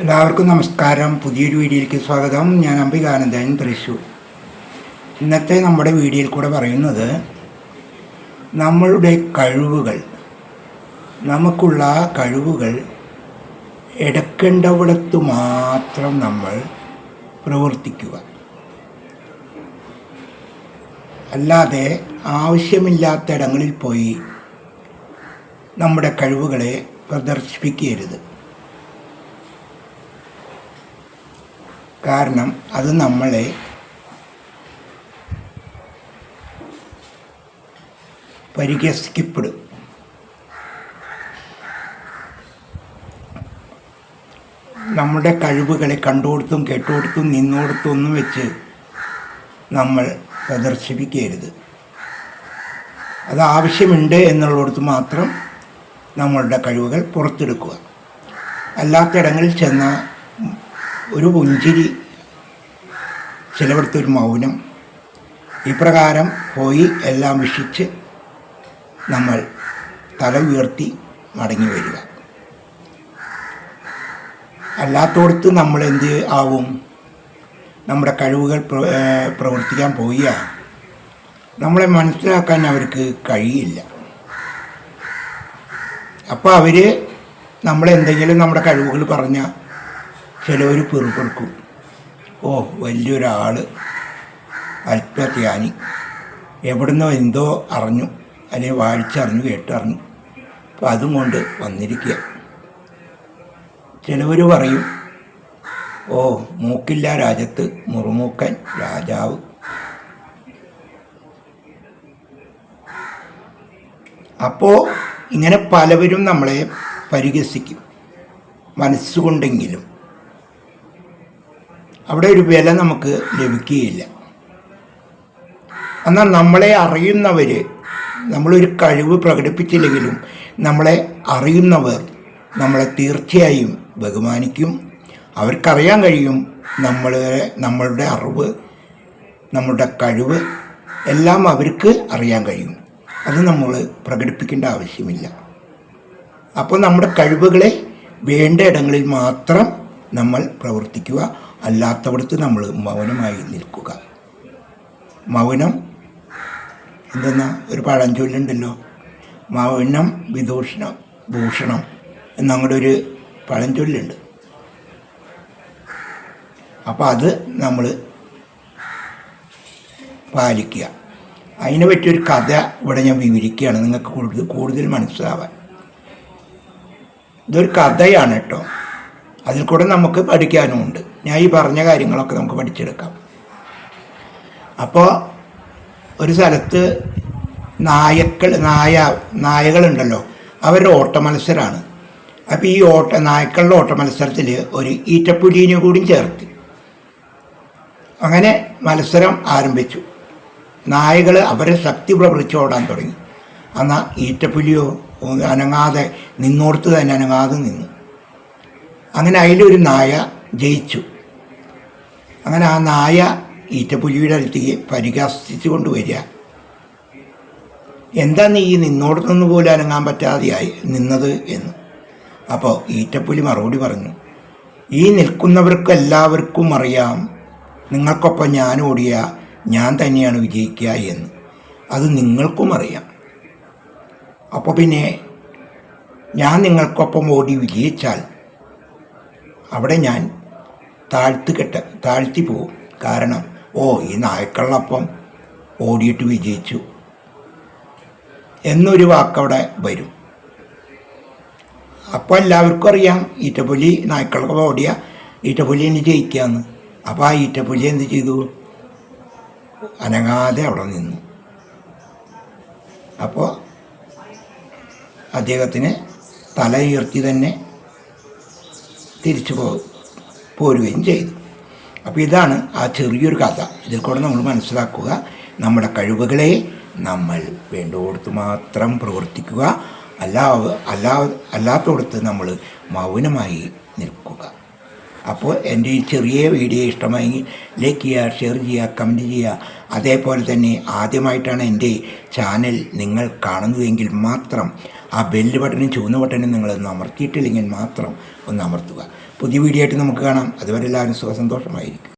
എല്ലാവർക്കും നമസ്കാരം. പുതിയൊരു വീഡിയോയിലേക്ക് സ്വാഗതം. ഞാൻ അംബികാനന്ദൻ തൃശ്ശൂർ. ഇന്നത്തെ നമ്മുടെ വീഡിയോയിൽ കൂടെ പറയുന്നത് നമ്മളുടെ കഴിവുകൾ നമുക്കുള്ള കഴിവുകൾ എടുക്കേണ്ടവിടത്തു മാത്രം നമ്മൾ പ്രവർത്തിക്കുക. അല്ലാതെ ആവശ്യമില്ലാത്ത ഇടങ്ങളിൽ പോയി നമ്മുടെ കഴിവുകളെ പ്രദർശിപ്പിക്കരുത്. കാരണം അത് നമ്മളെ പരിഹസിക്കപ്പെടും. നമ്മുടെ കഴിവുകളെ കണ്ടുകൊടുത്തും കേട്ടുകൊടുത്തും നിന്നുകൊടുത്തും ഒന്നും വെച്ച് നമ്മൾ പ്രദർശിപ്പിക്കരുത്. അത് ആവശ്യമുണ്ട് എന്നുള്ളിടത്ത് മാത്രം നമ്മളുടെ കഴിവുകൾ പുറത്തെടുക്കുക. അല്ലാത്തിടങ്ങളിൽ ചെന്ന ഒരു പുഞ്ചിരി ചിലവിടത്തൊരു മൗനം. ഇപ്രകാരം പോയി എല്ലാം വിഷിച്ച് നമ്മൾ തല ഉയർത്തി മടങ്ങി വരിക. അല്ലാത്തോടത്ത് നമ്മൾ എന്ത് ആവും? നമ്മുടെ കഴിവുകൾ പ്രവർത്തിക്കാൻ പോയ നമ്മളെ മനസ്സിലാക്കാൻ അവർക്ക് കഴിയില്ല. അപ്പോൾ അവർ നമ്മളെന്തെങ്കിലും നമ്മുടെ കഴിവുകൾ പറഞ്ഞാൽ ചിലവർ പെറുപ്പെടുക്കും ഓ വലിയൊരാൾ അല്പത്യാനി എവിടുന്നോ എന്തോ അറിഞ്ഞു അല്ലെങ്കിൽ വായിച്ചറിഞ്ഞു കേട്ടറിഞ്ഞു. അപ്പം അതും കൊണ്ട് വന്നിരിക്കുക ചിലവർ പറയും ഓ മൂക്കില്ല രാജ്യത്ത് മുറുമൂക്കൻ രാജാവ്. അപ്പോൾ ഇങ്ങനെ പലവരും നമ്മളെ പരിഹസിക്കും. മനസ്സുകൊണ്ടെങ്കിലും. അവിടെ ഒരു വില നമുക്ക് ലഭിക്കുകയില്ല. എന്നാൽ നമ്മളെ അറിയുന്നവർ നമ്മളൊരു കഴിവ് പ്രകടിപ്പിച്ചില്ലെങ്കിലും നമ്മളെ അറിയുന്നവർ നമ്മളെ തീർച്ചയായും ബഹുമാനിക്കും. അവർക്കറിയാൻ കഴിയും നമ്മൾ നമ്മളുടെ അറിവ് നമ്മളുടെ കഴിവ് എല്ലാം അവർക്ക് അറിയാൻ കഴിയും. അത് നമ്മൾ പ്രകടിപ്പിക്കേണ്ട ആവശ്യമില്ല. അപ്പോൾ നമ്മുടെ കഴിവുകളെ വേണ്ട ഇടങ്ങളിൽ മാത്രം നമ്മൾ പ്രവർത്തിക്കുക. അല്ലാത്തവിടത്ത് നമ്മൾ മൗനമായി നിൽക്കുക. മൗനം എന്തെന്നാ? ഒരു പഴഞ്ചൊല്ലുണ്ടല്ലോ. മൗനം വിദൂഷണം ഭൂഷണം എന്നങ്ങടെ ഒരു പഴഞ്ചൊല്ലുണ്ട്. അപ്പോൾ അത് നമ്മൾ പാലിക്കുക. അതിനെ പറ്റിയൊരു കഥ ഇവിടെ ഞാൻ വിവരിക്കുകയാണ്. നിങ്ങൾക്ക് കൂടുതൽ കൂടുതൽ മനസ്സിലാവാൻ. ഇതൊരു കഥയാണ് കേട്ടോ അതിൽ കൂടെ നമുക്ക് പഠിക്കാനുമുണ്ട് ഞാൻ ഈ പറഞ്ഞ കാര്യങ്ങളൊക്കെ നമുക്ക് പഠിച്ചെടുക്കാം. അപ്പോൾ ഒരു സ്ഥലത്ത് നായക്കൾ നായ നായകളുണ്ടല്ലോ. അവരുടെ ഓട്ട മത്സരമാണ് അപ്പോൾ ഈ ഓട്ട നായ്ക്കളുടെ ഓട്ട മത്സരത്തിൽ ഒരു ഈറ്റപ്പുലീനെ കൂടി ചേർത്ത്. അങ്ങനെ മത്സരം ആരംഭിച്ചു. നായകൾ അവരെ ശക്തി പ്രവർത്തിച്ച് ഓടാൻ തുടങ്ങി. എന്നാൽ ഈറ്റപ്പുലിയോ അനങ്ങാതെ നിന്നോടത്ത് തന്നെ അനങ്ങാതെ നിന്നു. അങ്ങനെ അതിലൊരു നായ ജയിച്ചു. അങ്ങനെ ആ നായ ഈറ്റപ്പുലിയുടെ അടുത്തേക്ക് പരിഹസിച്ചു കൊണ്ടുവരിക എന്താ നീ ഈ നിന്നോടത്തുനിന്ന് പോലും അനങ്ങാൻ പറ്റാതെയായി നിന്നത് എന്ന്. അപ്പോൾ ഈറ്റപ്പുലി മറുപടി പറഞ്ഞു ഈ നിൽക്കുന്നവർക്ക് എല്ലാവർക്കും അറിയാം നിങ്ങൾക്കൊപ്പം ഞാൻ ഓടിയ ഞാൻ തന്നെയാണ് വിജയിക്കുക എന്ന്. അത് നിങ്ങൾക്കും അറിയാം. അപ്പോൾ പിന്നെ ഞാൻ നിങ്ങൾക്കൊപ്പം ഓടി വിജയിച്ചാൽ അവിടെ ഞാൻ താഴ്ത്തി കെട്ട താഴ്ത്തി പോകും കാരണം ഓ ഈ നായ്ക്കളിനൊപ്പം ഓടിയിട്ട് വിജയിച്ചു. എന്നൊരു വാക്കവിടെ വരും. അപ്പോൾ എല്ലാവർക്കും അറിയാം ഈറ്റപ്പുലി നായ്ക്കളൊക്കെ ഓടിയ ഈറ്റപ്പുലി ഇനി ജയിക്കാന്ന്. അപ്പോൾ ആ ഈറ്റപ്പുലി എന്ത് ചെയ്തു? അനങ്ങാതെ അവിടെ നിന്നു. അപ്പോൾ അദ്ദേഹത്തിന് തല ഉയർത്തി തന്നെ തിരിച്ചു പോ പോരുകയും ചെയ്തു. അപ്പോൾ ഇതാണ് ആ ചെറിയൊരു കഥ. ഇതിൽ കൂടെ നമ്മൾ മനസ്സിലാക്കുക നമ്മുടെ കഴിവുകളെ നമ്മൾ വേണ്ടോടത്ത് മാത്രം പ്രവർത്തിക്കുക. അല്ലാ അല്ലാ അല്ലാത്തടത്ത് നമ്മൾ മൗനമായി നിൽക്കുക. അപ്പോൾ എന്റെ ഈ ചെറിയ വീഡിയോ ഇഷ്ടമായെങ്കിൽ ലൈക്ക് ചെയ്യുക ഷെയർ ചെയ്യുക കമന്റ് ചെയ്യുക. അതേപോലെ തന്നെ ആദ്യമായിട്ടാണ് എന്റെ ചാനൽ നിങ്ങൾ കാണുന്നതെങ്കിൽ മാത്രം ആ ബെല്ല് ബട്ടനും ചുവന്ന ബട്ടനും നിങ്ങളൊന്ന് അമർത്തിയിട്ടില്ലെങ്കിൽ മാത്രം ഒന്ന് അമർത്തുക. പുതിയ വീഡിയോ ആയിട്ട് നമുക്ക് കാണാം. അതുവരെ എല്ലാവരും സുഖസന്തോഷമായിരിക്കും